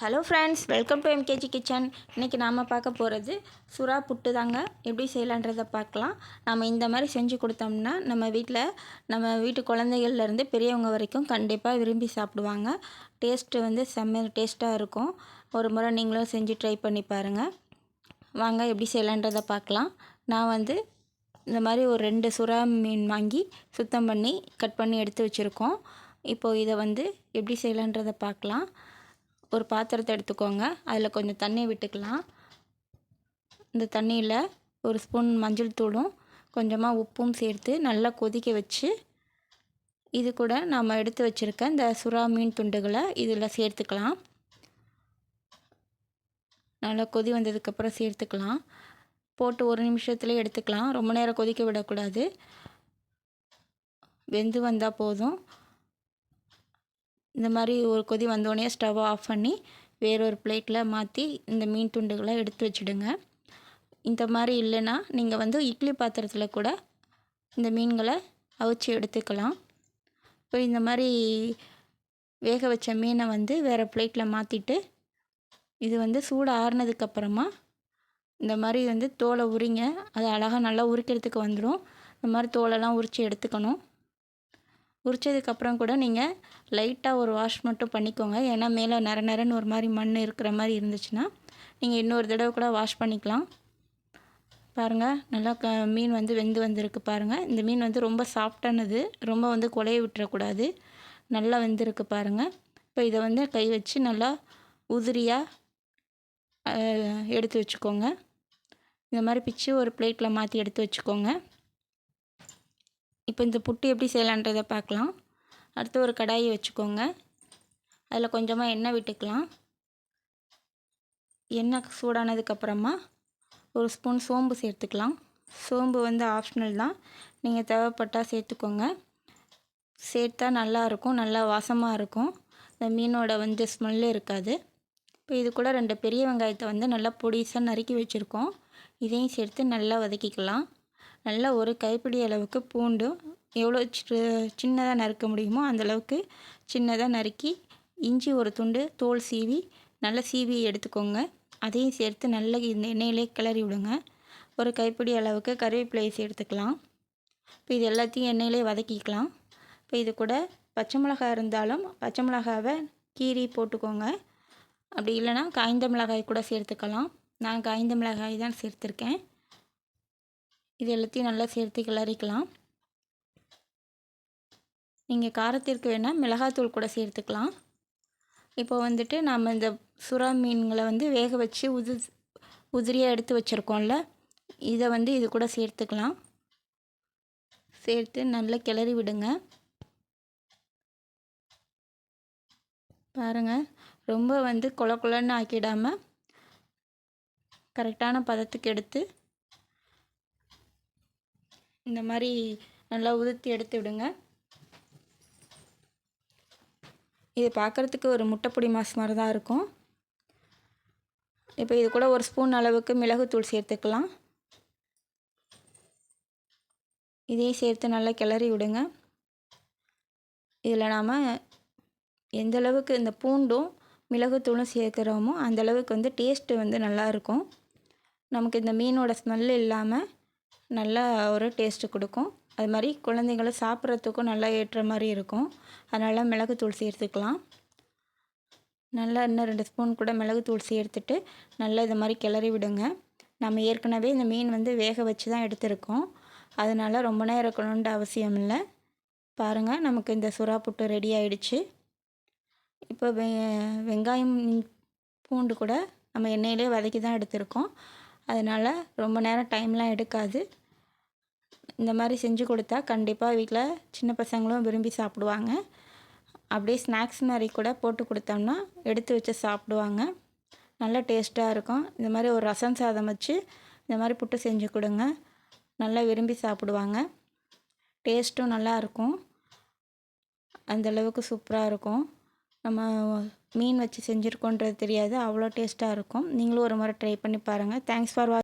Hello friends welcome to MKG kitchen இன்றைக்கி நாம் பார்க்க போகிறது சுறா புட்டு தாங்க. எப்படி செய்யலான்றதை பார்க்கலாம். நம்ம இந்த மாதிரி செஞ்சு கொடுத்தோம்னா நம்ம வீட்டில் நம்ம வீட்டு குழந்தைகள்லேருந்து பெரியவங்க வரைக்கும் கண்டிப்பாக விரும்பி சாப்பிடுவாங்க. டேஸ்ட்டு வந்து செம்ம டேஸ்ட்டாக இருக்கும். ஒரு முறை நீங்களும் செஞ்சு ட்ரை பண்ணி பாருங்கள் வாங்க எப்படி செய்யலான்றதை பார்க்கலாம். நான் வந்து இந்த மாதிரி ஒரு ரெண்டு சுறா மீன் வாங்கி சுத்தம் பண்ணி கட் பண்ணி எடுத்து வச்சுருக்கோம். இப்போது இதை வந்து எப்படி செய்யலான்றதை பார்க்கலாம். ஒரு பாத்திரத்தை எடுத்துக்கோங்க. அதில் கொஞ்சம் தண்ணி விட்டுக்கலாம். இந்த தண்ணியில் ஒரு ஸ்பூன் மஞ்சள் தூளும் கொஞ்சமாக உப்பும் சேர்த்து நல்லா கொதிக்க வச்சு இது கூட நாம் எடுத்து வச்சுருக்க இந்த சுறா மீன் துண்டுகளை இதில் சேர்த்துக்கலாம். நல்லா கொதி வந்ததுக்கப்புறம் சேர்த்துக்கலாம். போட்டு ஒரு நிமிஷத்துலேயே எடுத்துக்கலாம். ரொம்ப நேரம் கொதிக்க விடக்கூடாது. வெந்து வந்தால் போதும். இந்த மாதிரி ஒரு கொதி வந்தோடனே ஸ்டவ் ஆஃப் பண்ணி வேறொரு பிளேட்டில் மாற்றி இந்த மீன் துண்டுகளை எடுத்து வச்சுடுங்க. இந்த மாதிரி இல்லைன்னா நீங்கள் வந்து இட்லி பாத்திரத்தில் கூட இந்த மீன்களை அவிச்சு எடுத்துக்கலாம். இப்போ இந்த மாதிரி வேக வச்ச மீனை வந்து வேறு பிளேட்டில் மாற்றிட்டு இது வந்து சூடு ஆறுனதுக்கப்புறமா இந்த மாதிரி வந்து தோலை உரிங்க. அது அழகாக நல்லா உரிக்கிறதுக்கு வந்துடும் இந்த மாதிரி தோலெல்லாம் உரித்து எடுத்துக்கணும். உரித்ததுக்கப்புறம் கூட நீங்கள் லைட்டாக ஒரு வாஷ் மட்டும் பண்ணிக்கோங்க. ஏன்னா மேலே நர நரன்னு ஒரு மாதிரி மண் இருக்கிற மாதிரி இருந்துச்சுன்னா நீங்கள் இன்னொரு தடவை கூட வாஷ் பண்ணிக்கலாம். பாருங்கள் நல்லா க மீன் வந்து வெந்து வந்திருக்கு பாருங்கள் இந்த மீன் வந்து ரொம்ப சாஃப்டானது ரொம்ப வந்து கொலைய விட்டுறக்கூடாது. நல்லா வெந்திருக்கு பாருங்கள் இப்போ இதை வந்து கை வச்சு நல்லா உதிரியாக எடுத்து வச்சுக்கோங்க. இந்த மாதிரி பிச்சு ஒரு பிளேட்டில் மாற்றி எடுத்து வச்சுக்கோங்க. இப்போ இந்த புட்டு எப்படி செய்யலான்றதை பார்க்கலாம். அடுத்து ஒரு கடாயை வச்சுக்கோங்க. அதில் கொஞ்சமாக எண்ணெய் விட்டுக்கலாம். எண்ணெய் சூடானதுக்கப்புறமா ஒரு ஸ்பூன் சோம்பு சேர்த்துக்கலாம். சோம்பு வந்து ஆப்ஷனல் தான். நீங்கள் தேவைப்பட்டால் சேர்த்துக்கோங்க. சேர்த்தா நல்லாயிருக்கும் நல்லா வாசமாக இருக்கும். இந்த மீனோட வந்து ஸ்மெல்லு இருக்காது. இப்போ இது கூட ரெண்டு பெரிய வெங்காயத்தை வந்து நல்லா பொடிசாக நறுக்கி வச்சுருக்கோம். இதையும் சேர்த்து நல்லா வதக்கிக்கலாம். நல்லா ஒரு கைப்பிடி அளவுக்கு பூண்டும் எவ்வளோ சின்னதாக நறுக்க முடியுமோ அந்தளவுக்கு சின்னதாக நறுக்கி இஞ்சி ஒரு துண்டு தோல் சீவி நல்லா சீவி எடுத்துக்கோங்க. அதையும் சேர்த்து நல்லா இந்த எண்ணெயிலே கிளறி விடுங்க. ஒரு கைப்பிடி அளவுக்கு கருவேப்பிலையை சேர்த்துக்கலாம் இப்போ இது எல்லாத்தையும் எண்ணெயிலே வதக்கிக்கலாம். இப்போ இது கூட பச்சை மிளகாய் இருந்தாலும் பச்சை மிளகாவை கீரி போட்டுக்கோங்க. அப்படி இல்லைனா காய்ந்த மிளகாய் கூட சேர்த்துக்கலாம். நான் காய்ந்த மிளகாய் தான் சேர்த்துருக்கேன். இது எல்லாத்தையும் நல்லா சேர்த்து கிளறிக்கலாம். நீங்கள் காரத்திற்கு வேணால் மிளகாத்தூள் கூட சேர்த்துக்கலாம். இப்போ வந்துட்டு நாம் இந்த சுறா மீன்களை வந்து வேக வச்சு உது உதிரியாக எடுத்து வச்சுருக்கோம்ல இதை வந்து இது கூட சேர்த்துக்கலாம். சேர்த்து நல்லா கிளறி விடுங்க. பாருங்கள் ரொம்ப வந்து கொல கொலன்னு ஆக்கிடாமல் கரெக்டான பதத்துக்கு எடுத்து இந்த மாதிரி நல்லா உதுத்தி எடுத்து விடுங்க. இது பார்க்குறதுக்கு ஒரு முட்டைப்பொடி மாஸ் மாதிரி தான் இருக்கும். இப்போ இது கூட ஒரு ஸ்பூன் அளவுக்கு மிளகுத்தூள் சேர்த்துக்கலாம். இதையும் சேர்த்து நல்லா கிளறி விடுங்க. இதில் நாம் எந்த அளவுக்கு இந்த பூண்டும் மிளகுத்தூளும் சேர்க்குறோமோ அந்தளவுக்கு வந்து டேஸ்ட்டு வந்து நல்லாயிருக்கும் நமக்கு இந்த மீனோட ஸ்மெல் இல்லாமல் நல்லா ஒரு டேஸ்ட்டு கொடுக்கும். அது மாதிரி குழந்தைங்கள சாப்பிட்றதுக்கும் நல்லா ஏற்ற மாதிரி இருக்கும். அதனால் மிளகுத்தூள் சேர்த்துக்கலாம். நல்லா இன்னும் ரெண்டு ஸ்பூன் கூட மிளகுத்தூள் சேர்த்துட்டு நல்லா இது மாதிரி கிளறி விடுங்க. நம்ம ஏற்கனவே இந்த மீன் வந்து வேக வச்சு தான் எடுத்திருக்கோம். அதனால் ரொம்ப நேரம் இருக்கணுன்ற அவசியம் இல்லை. பாருங்கள் நமக்கு இந்த சுறா புட்டு ரெடி ஆயிடுச்சு. இப்போ வெ வெங்காயம் பூண்டு கூட நம்ம எண்ணெயிலே வதக்கி தான் எடுத்திருக்கோம். அதனால் ரொம்ப நேரம் டைம்லாம் எடுக்காது. இந்த மாதிரி செஞ்சு கொடுத்தா கண்டிப்பாக வீட்டில் சின்ன பசங்களும் விரும்பி சாப்பிடுவாங்க. அப்படியே ஸ்நாக்ஸ் மாதிரி கூட போட்டு கொடுத்தோம்னா எடுத்து வச்சு சாப்பிடுவாங்க. நல்லா டேஸ்ட்டாக இருக்கும். இந்த மாதிரி ஒரு ரசம் சாதம் வச்சு இந்த மாதிரி புட்டு செஞ்சு கொடுங்க. நல்லா விரும்பி சாப்பிடுவாங்க. டேஸ்ட்டும் நல்லாயிருக்கும் அந்தளவுக்கு சூப்பராக இருக்கும். நம்ம மீன் வச்சு செஞ்சுருக்கோன்றது தெரியாது. அவ்வளோ டேஸ்ட்டாக இருக்கும். நீங்களும் ஒரு முறை ட்ரை பண்ணி பாருங்கள் தேங்க்ஸ் ஃபார் வா